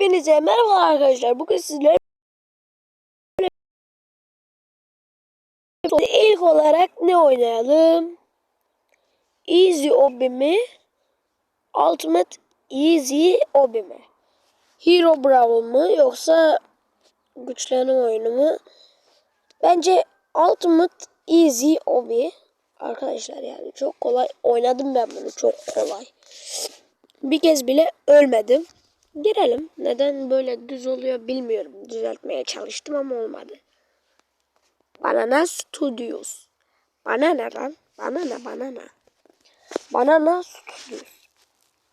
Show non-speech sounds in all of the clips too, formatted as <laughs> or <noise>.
Hepinize merhaba arkadaşlar. Bugün sizlerle ilk olarak ne oynayalım? Easy Obi mi? Ultimate Easy Obi mi? Hero Bravo mu yoksa güçlenme oyunu mu? Bence Ultimate Easy Obi. Arkadaşlar yani çok kolay oynadım ben bunu çok kolay. Bir kez bile ölmedim. Girelim. Neden böyle düz oluyor bilmiyorum. Düzeltmeye çalıştım ama olmadı. Banana Studios. Bana ne lan? Bana ne bana ne? Banana Studios.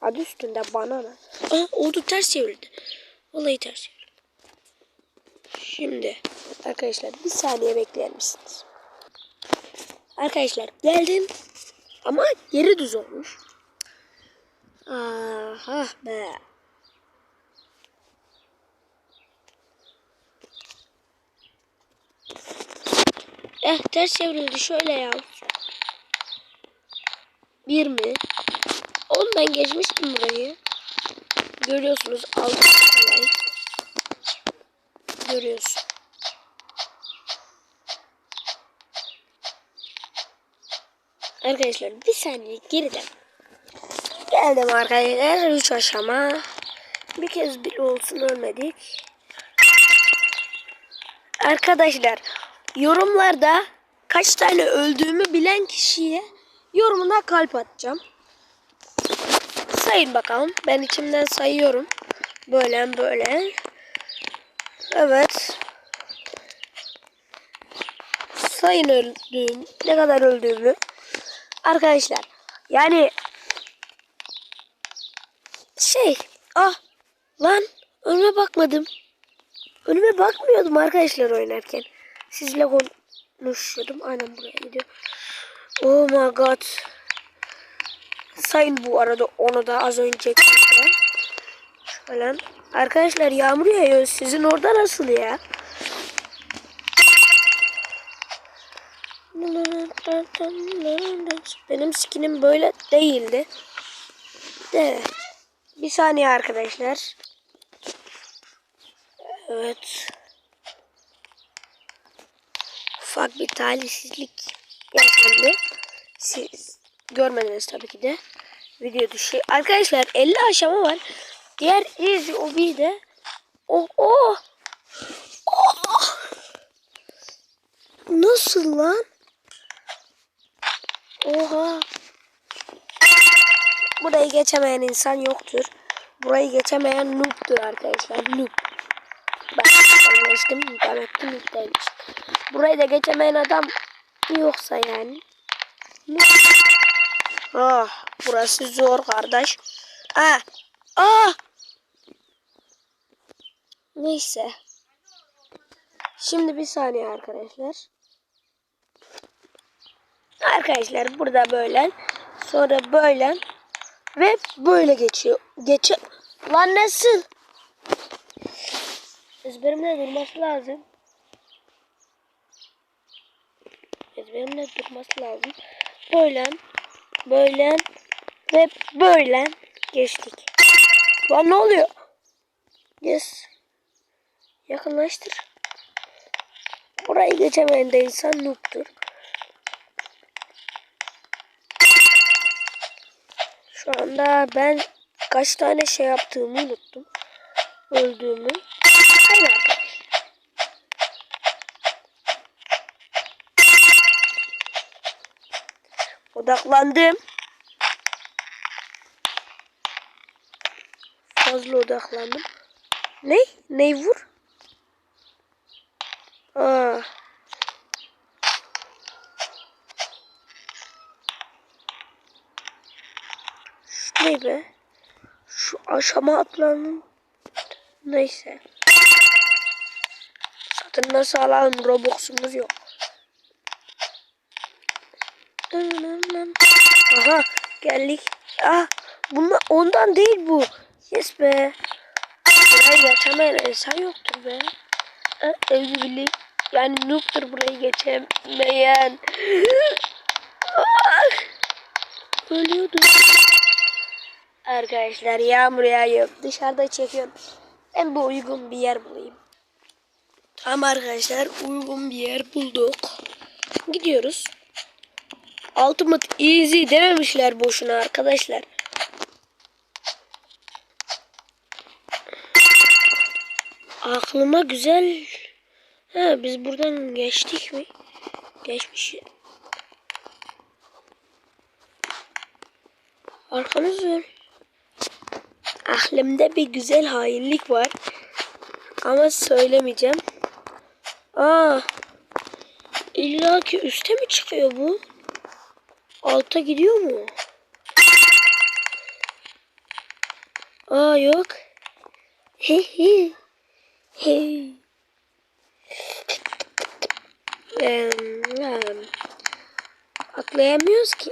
Adı üstünde banana. Aa oldu ters çevirdi. Vallahi ters çevirdi. Şimdi arkadaşlar bir saniye bekler misiniz? Arkadaşlar geldim. Ama yeri düz olmuş. Aha be. Eh ters çevrildi şöyle ya. Bir mi? Oğlum ben geçmiştim burayı. Görüyorsunuz altı kolay. Görüyorsun. Arkadaşlar bir saniye geriden. Geldim arkadaşlar. Üç aşama. Bir kez bile olsun ölmedik. Arkadaşlar yorumlarda kaç tane öldüğümü bilen kişiye yorumuna kalp atacağım. Sayın bakalım. Ben içimden sayıyorum. Böyle böyle. Evet. Sayın öldüğüm. Ne kadar öldüğümü. Arkadaşlar. Yani şey. Ah. Lan. Önüme bakmadım. Önüme bakmıyordum arkadaşlar oynarken. Sizle konuşuyordum. Aynen buraya gidiyor. Oh my god. Sayın bu arada onu da az önceki de. Şöyle. Arkadaşlar yağmur yağıyor. Sizin orada nasıl ya? Benim skinim böyle değildi. De. Bir saniye arkadaşlar. Evet. Bir talihsizlik yaşandı. Siz görmediniz tabii ki de. Video dışı. Arkadaşlar 50 aşama var. Diğer easy obi de oh oh oh nasıl lan? Oha. Burayı geçemeyen insan yoktur. Burayı geçemeyen noob'dur arkadaşlar. Noob. Ben anlaştım. Demek ki noob değilmiş. Burayı da geçemeyen adam yoksa yani. Ah, burası zor kardeş. Ah, ah. Neyse. Şimdi bir saniye arkadaşlar. Arkadaşlar burada böyle. Sonra böyle. Ve böyle geçiyor. Geçi Lan nasıl? Ezberimde durması lazım. Ezberimde durması lazım. Böyle. Böyle. Ve böyle. Geçtik. Lan ne oluyor? Yes. Yakınlaştır. Orayı geçemeyen de insan noob'tur. Şu anda ben kaç tane şey yaptığımı unuttum. Öldüğümü. Hayır arkadaşlar. Odaklandım. Fazla odaklandım. Ne? Ney vur? Aa. Şu ne be? Şu aşama atlanın. Neyse. Satın nasıl alalım? Robux'umuz yok. Aha geldik. Ah bunlar ondan değil bu. Yes be. Burayı geçemeyen insan yoktur be. Evli Yani noob'tur burayı geçemeyen. Ah, ölüyordum. Arkadaşlar yağmur yağıyor. Dışarıda çekiyorum. Ben de uygun bir yer bulayım. Tamam arkadaşlar uygun bir yer bulduk. Gidiyoruz. Ultimate Easy dememişler boşuna arkadaşlar. Aklıma güzel. Ha biz buradan geçtik mi? Geçmiş. Arkanız dön. Aklımda bir güzel hainlik var. Ama söylemeyeceğim. Aa. İlla ki üste mi çıkıyor bu? Alta gidiyor mu? Aa yok. He he. He. Atlayamıyoruz ki.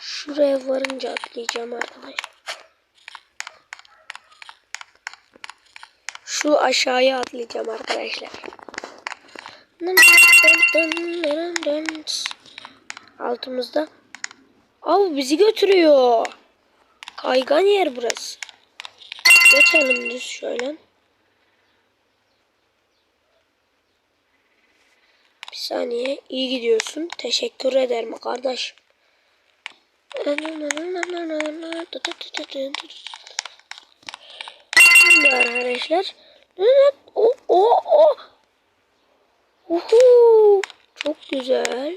Şuraya varınca atlayacağım arkadaşlar. Şu aşağıya atlayacağım arkadaşlar. Altımızda. Av bizi götürüyor. Kaygan yer burası. Geçelim düz şöyle. Bir saniye. iyi gidiyorsun. Teşekkür ederim kardeş. Şimdi arkadaşlar. O o o. Uhu. Çok güzel.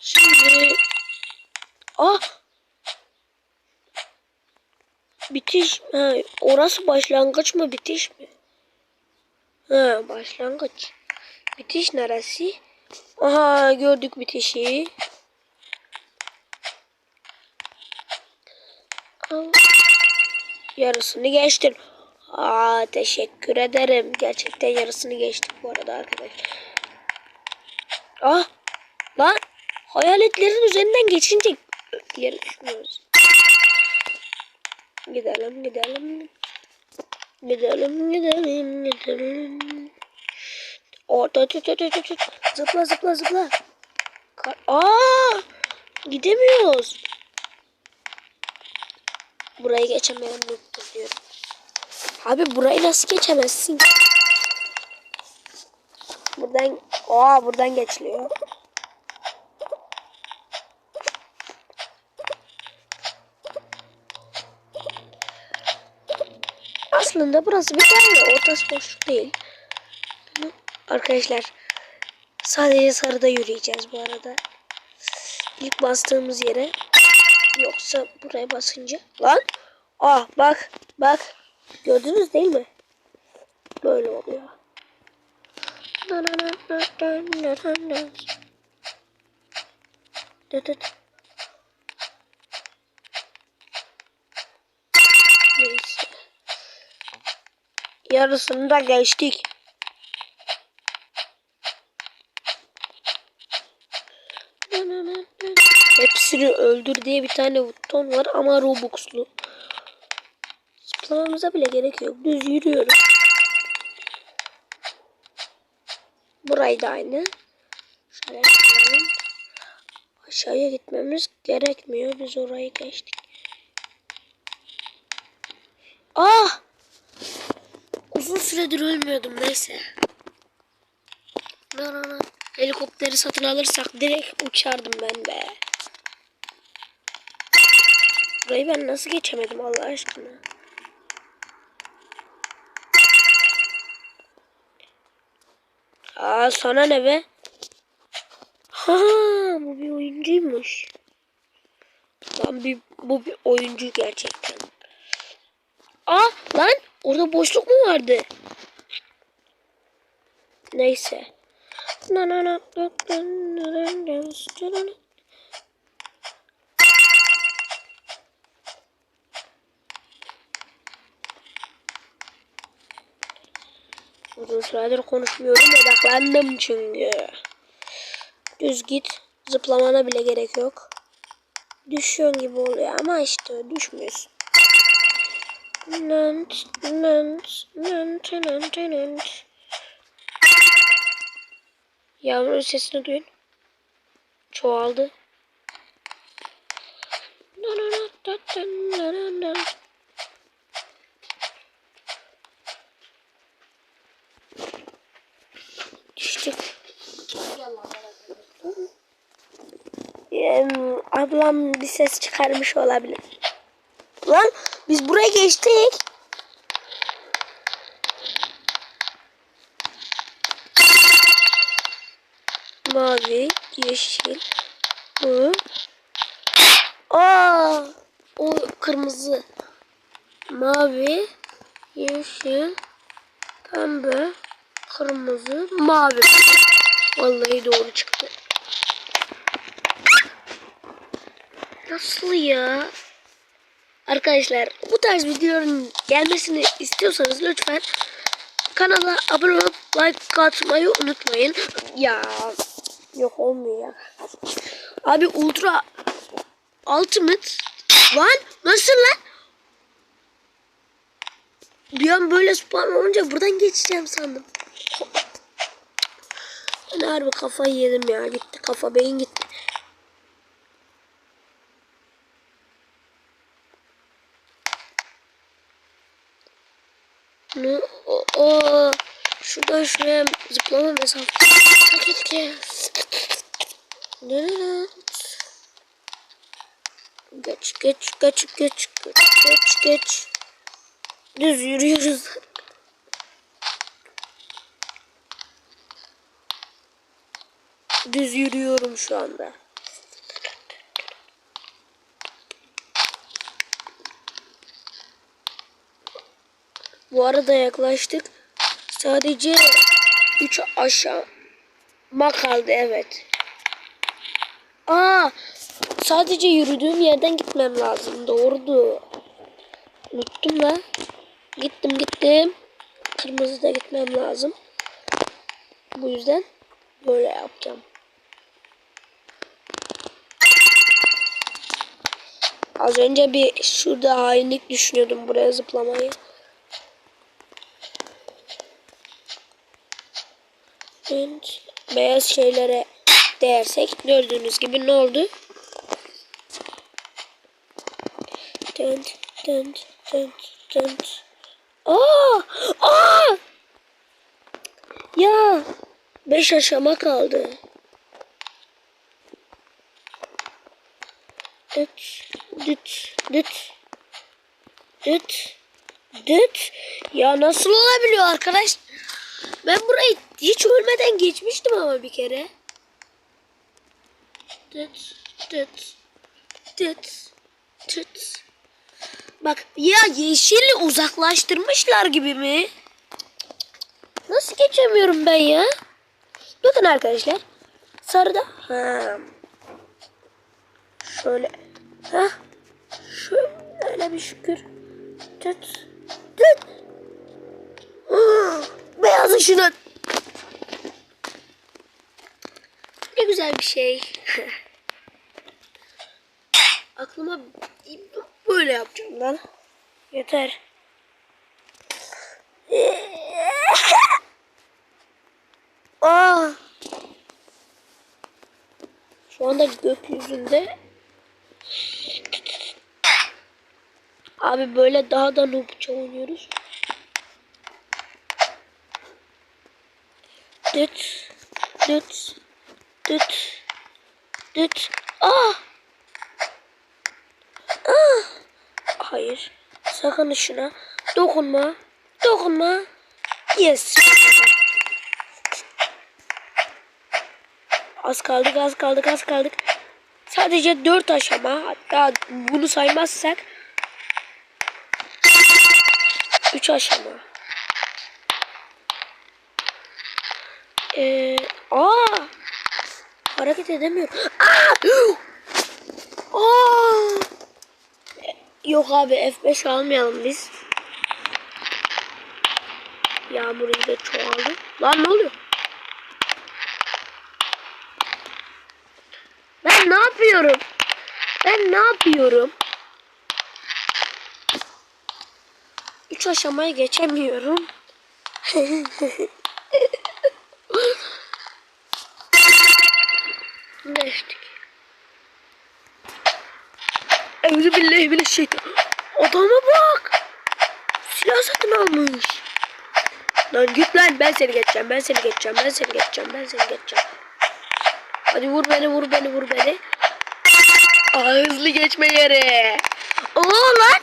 Şimdi ah bitiş ha, orası başlangıç mı bitiş mi? Ha başlangıç. Bitiş neresi? Aha gördük bitişi. Yarısını geçtin. Aa teşekkür ederim. Gerçekten yarısını geçtik bu arada arkadaşlar. Ah hayaletlerin üzerinden geçince yere düşmüyoruz. Gidelim gidelim. Gidelim gidelim gidelim. Orada tut tut tut tut. Zıpla zıpla zıpla. Ka Aa! Gidemiyoruz. Burayı geçemeyen mutlu diyorum. Abi burayı nasıl geçemezsin? Buradan Aa buradan geçiliyor. Aslında burası bir tane ortası boşluk değil. Arkadaşlar sadece sarıda yürüyeceğiz bu arada. İlk bastığımız yere yoksa buraya basınca lan ah bak bak gördünüz değil mi? Böyle oluyor. Neyse. Yarısını da geçtik. Hepsini öldür diye bir tane buton var ama Robux'lu. Zıplamamıza bile gerek yok. Düz yürüyoruz. Burayı da aynı. Şöyle. Aşağıya gitmemiz gerekmiyor. Biz orayı geçtik. Ah! Uzun süredir ölmüyordum neyse. Helikopteri satın alırsak direkt uçardım ben be. Burayı ben nasıl geçemedim Allah aşkına. Aa sana ne be? Ha bu bir oyuncuymuş. Lan bir, bu bir oyuncu gerçekten. Aa lan Orada boşluk mu vardı? Neyse. Uzun süredir konuşmuyorum. Odaklandım çünkü. Düz git. Zıplamana bile gerek yok. Düşüyorsun gibi oluyor ama işte düşmüyorsun. Nönt, nönt, nönt, nönt, nönt. Yavru sesini duyun. Çoğaldı. Düştük. Ee, ablam bir ses çıkarmış olabilir. Lan biz buraya geçtik. Mavi, yeşil, bu. Aa, o kırmızı. Mavi, yeşil, pembe, kırmızı, mavi. Vallahi doğru çıktı. Nasıl ya? Arkadaşlar bu tarz videoların gelmesini istiyorsanız lütfen kanala abone olup like atmayı unutmayın. Ya yok olmuyor. Abi ultra ultimate lan nasıl lan? Bir an böyle spawn olunca buradan geçeceğim sandım. Ben harbi kafayı yedim ya gitti kafa beyin gitti. Ne? O, o. Şuradan şuraya zıplama mesafesi. Keşke. Ne? Geç geç geç geç geç geç geç. Düz yürüyoruz. Düz yürüyorum şu anda. Bu arada yaklaştık. Sadece 3 aşağı kaldı evet. Aa, sadece yürüdüğüm yerden gitmem lazım. Doğrudu. Unuttum la. Gittim gittim. Kırmızıda gitmem lazım. Bu yüzden böyle yapacağım. Az önce bir şurada hainlik düşünüyordum buraya zıplamayı. Dönt. Beyaz şeylere değersek gördüğünüz gibi ne oldu? Dönt, dönt, dönt, dönt. Aa! Aa! Ya! Beş aşama kaldı. Düt, düt, düt. Düt, düt. Ya nasıl olabiliyor arkadaş? Ben burayı hiç ölmeden geçmiştim ama bir kere. Tıt tıt tıt tıt. Bak ya yeşili uzaklaştırmışlar gibi mi? Nasıl geçemiyorum ben ya? Bakın arkadaşlar. Sarıda. Ha. Şöyle. Ha. Şöyle bir şükür. Tıt. Tıt. Ah, Beyaz ışını. Ne güzel bir şey. <laughs> Aklıma böyle yapacağım lan. Yeter. Aa. <laughs> Şu anda gökyüzünde Abi böyle daha da noobça oynuyoruz. Düt, düt, düt, düt. Ah! Ah! Hayır. Sakın şuna dokunma. Dokunma. Yes. Az kaldık, az kaldık, az kaldık. Sadece dört aşama. Hatta bunu saymazsak üç aşama. Ee, aa! Hareket edemiyorum. Aa! Aa! Yok abi F5 almayalım biz. Yağmur da çoğaldı. Lan ne oluyor? Ben ne yapıyorum? Ben ne yapıyorum? Üç aşamayı geçemiyorum. <laughs> Geçtik. Evzi billahi bile şeytan. Adama bak. Silah satın almış. Lan git lan ben seni geçeceğim. Ben seni geçeceğim. Ben seni geçeceğim. Ben seni geçeceğim. Hadi vur beni vur beni vur beni. Aa, hızlı geçme yeri. Oo lan.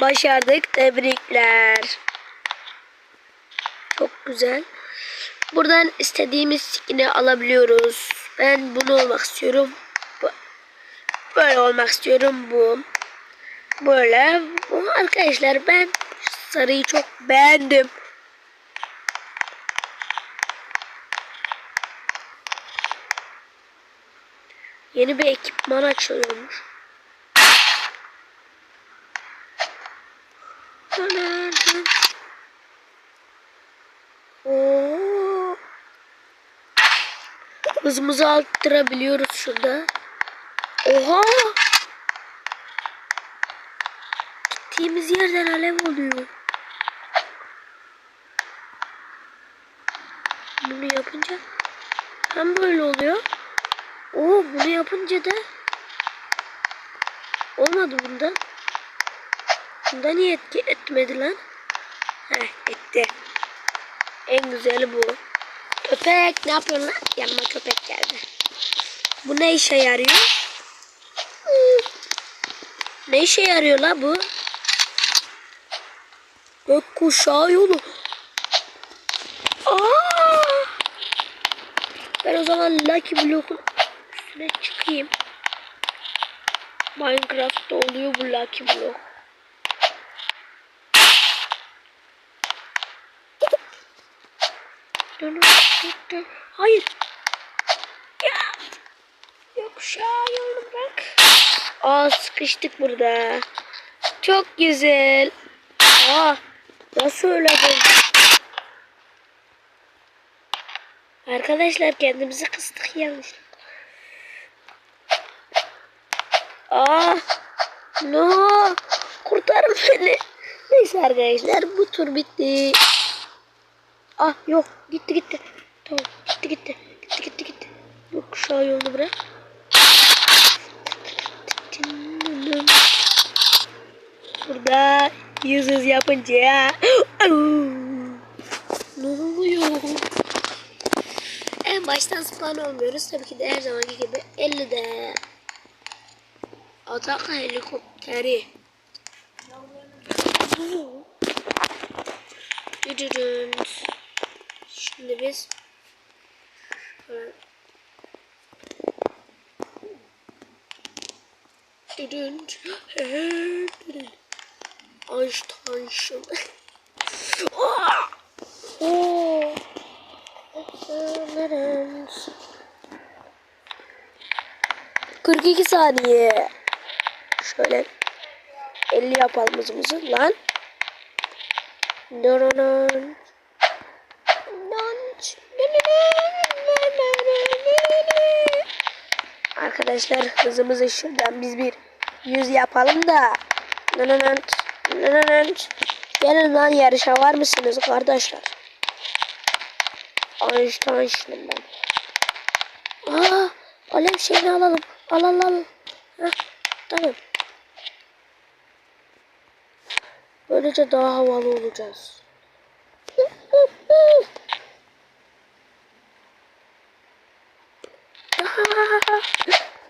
Başardık. Tebrikler. Çok güzel. Buradan istediğimiz skin'i alabiliyoruz. Ben bunu olmak istiyorum. Böyle olmak istiyorum. Bu. Böyle. Arkadaşlar ben sarıyı çok beğendim. Yeni bir ekipman açılıyormuş. Oo. Hızımızı arttırabiliyoruz şurada. Oha! Gittiğimiz yerden alev oluyor. Bunu yapınca hem böyle oluyor. Oo bunu yapınca da olmadı bunda. Bunda niye etki etmedi lan? Heh etti. En güzeli bu. Köpek ne yapıyorsun lan? Yanıma köpek geldi. Bu ne işe yarıyor? Ne işe yarıyor la bu? Gökkuşağı yolu. Aa! Ben o zaman Lucky Block'un üstüne çıkayım. Minecraft'ta oluyor bu Lucky Block. Dön, dön. Hayır. Ya. Yokuşağı yolunu bırak. Aa sıkıştık burada. Çok güzel. Aa nasıl öyle? Arkadaşlar kendimizi kıstık yanlış. Aa no kurtarın beni. Neyse arkadaşlar bu tur bitti. Ah yok gitti gitti. Tamam gitti gitti. Gitti gitti gitti. Yok kuşağı yolunu bırak. Burada yüz hız yapınca ne oluyor? En baştan spawn olmuyoruz. Tabii ki de her zamanki gibi 50'de atak helikopteri. Şimdi biz Düdün. Düdün. Einstein'şım. Oh! Oh! 42 saniye. Şöyle 50 yapalım hızımızı lan. Dönönön. Arkadaşlar hızımızı şuradan biz bir 100 yapalım da. Dönönön. Dönönön. Gelin lan yarışa var mısınız kardeşler? Einstein'ım ben. Aa, alev şeyini alalım. Al al al. Heh, tamam. Böylece daha havalı olacağız.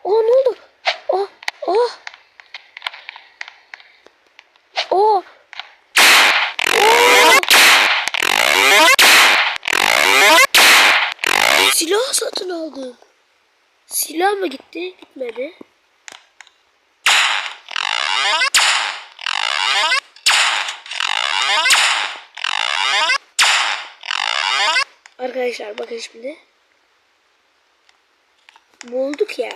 Oh ne oldu? Oh oh. Oh. Silah satın aldım. Silah mı gitti? Gitmedi. Arkadaşlar bakın şimdi. Bulduk ya.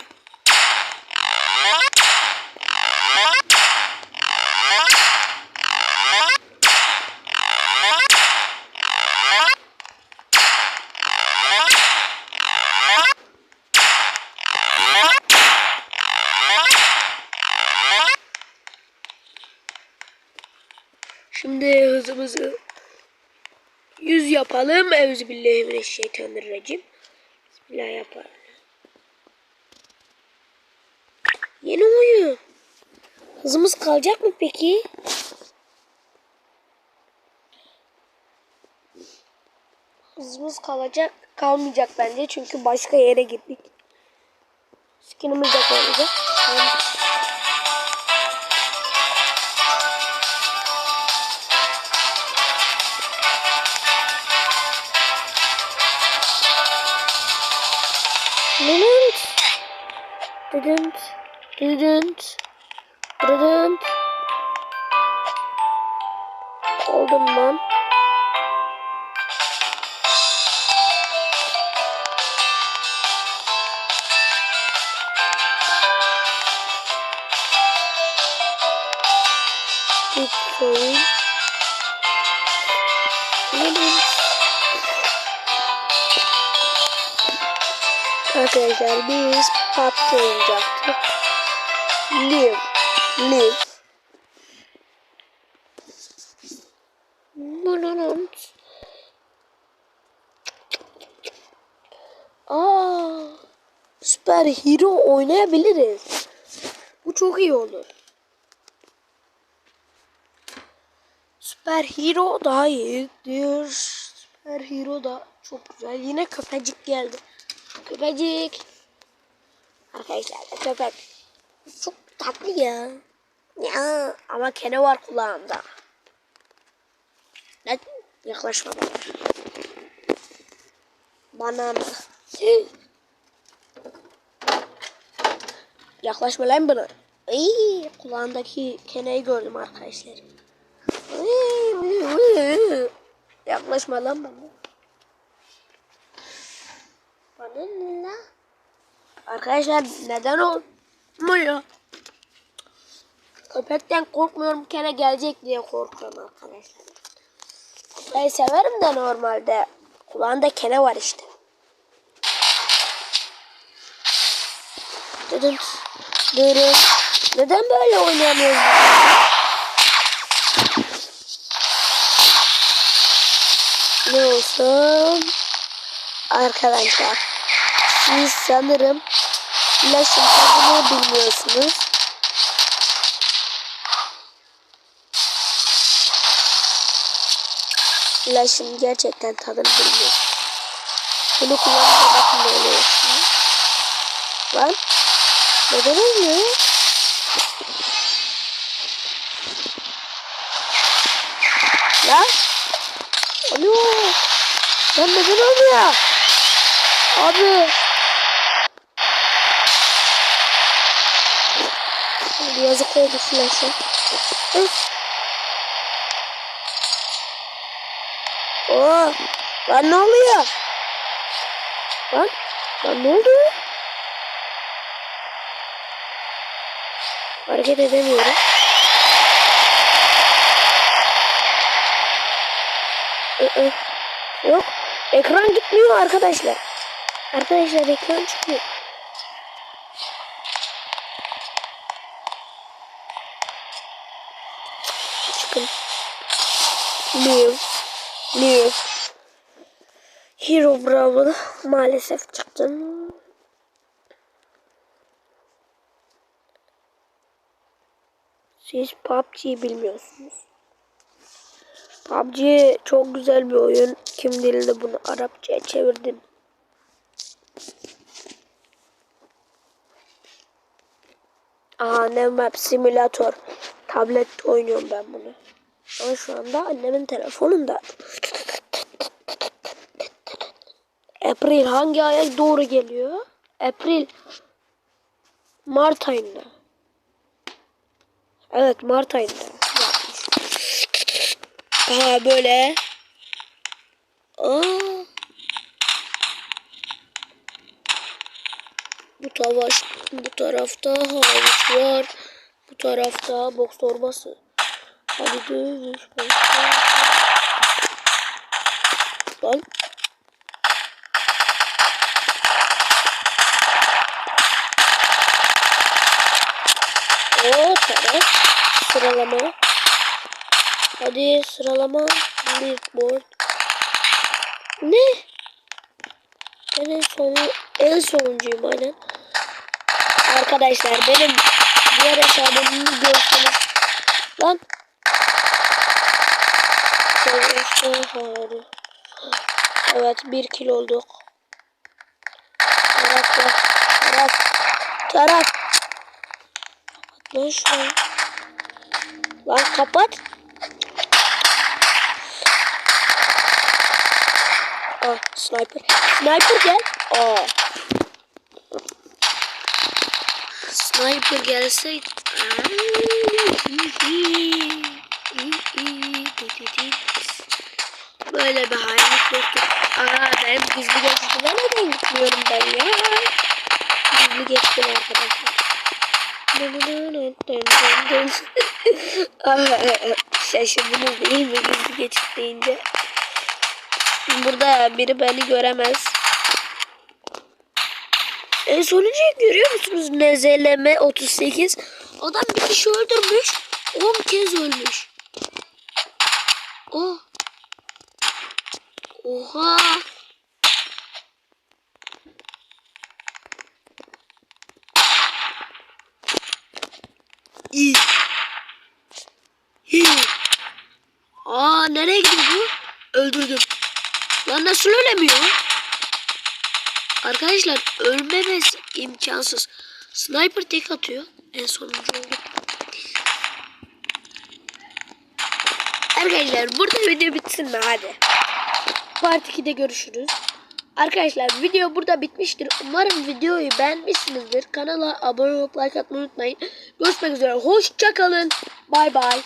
Şimdi hızımızı 100 yapalım. Euzubillahimineşşeytanirracim. Bismillah yapalım. Yeni oyun. Hızımız kalacak mı peki? şansımız kalacak kalmayacak bence çünkü başka yere gittik. Skinimiz de kalacak. Didn't. Didn't. Oldum. Bitcoin. Didn't. Arkadaşlar biz PUBG oynayacaktık. Live. Live. Nananant. Aa, süper hero oynayabiliriz. Bu çok iyi olur. Süper hero daha iyidir. Süper hero da çok güzel. Yine köpecik geldi. Köpecik. Arkadaşlar köpek. Çok tatlı ya. Ya ama kene var kulağında. Ne? Yaklaşma bana. Bana mı? Yaklaşma lan bana. Ay, kulağındaki keneyi gördüm arkadaşlar. Yaklaşma lan bana. Bana ne lan? Arkadaşlar neden olmuyor? Köpekten korkmuyorum kene gelecek diye korkuyorum arkadaşlar. Köpeği severim de normalde. Kulağında kene var işte. Dedim. Dedim. Neden böyle oynayamıyoruz? Ne olsun? Arkadaşlar. Siz sanırım ilaçın tadını bilmiyorsunuz. İlaçın gerçekten tadını bilmiyorsunuz. Bunu kullanınca bakın ne oluyor. Lan. Neden olmuyor? Lan. Alo. Lan neden olmuyor? Abi. Şimdi yazık oldu flash'a. Oo. Lan ne oluyor? Lan. Lan ne oldu? Hareket edemiyorum. Yok. Ekran gitmiyor arkadaşlar. Arkadaşlar ekran çıkmıyor. Çıkın. Live. Live. Hero Bravo maalesef çıktım. Siz PUBG'yi bilmiyorsunuz. PUBG çok güzel bir oyun. Kim dilde bunu Arapçaya çevirdim. Aa ne map simülatör. Tablette oynuyorum ben bunu. Ama şu anda annemin telefonunda. April hangi aya doğru geliyor? April. Mart ayında. Evet Mart ayında yapmış. Aha böyle. Aa. Bu tavaş, bu tarafta havuç var. Bu tarafta boks torbası. Hadi dövüş. Lan. O taraf sıralama. Hadi sıralama. Billboard. Ne? Ben en son en sonuncuyum aynen. Arkadaşlar benim diğer hesabımı görseniz. Lan. Evet bir kill olduk. Taraf gel. Taraf. Taraf. Kapat. Lan kapat. Ah sniper. Sniper gel. Aa. Sniper gelse. Böyle bir hainlik yoktu. Aa ben gizli geçtiler neden gitmiyorum ben ya? Gizli geçtim arkadaşlar. Aa, Şaşırdınız değil mi gizli geçit deyince? Burada biri beni göremez. En sonuncuyu görüyor musunuz? Nezeleme 38. Adam bir kişi öldürmüş. 10 kez ölmüş. Oh. Oha. İyi. İyi. Aa nereye gidiyor bu? Öldürdüm. Lan nasıl ölemiyor? Arkadaşlar ölmemesi imkansız. Sniper tek atıyor. En sonuncu oldu. Arkadaşlar burada video bitsin mi hadi. Part 2'de görüşürüz. Arkadaşlar video burada bitmiştir. Umarım videoyu beğenmişsinizdir. Kanala abone olup like atmayı unutmayın. Görüşmek üzere. Hoşçakalın. Bay bay.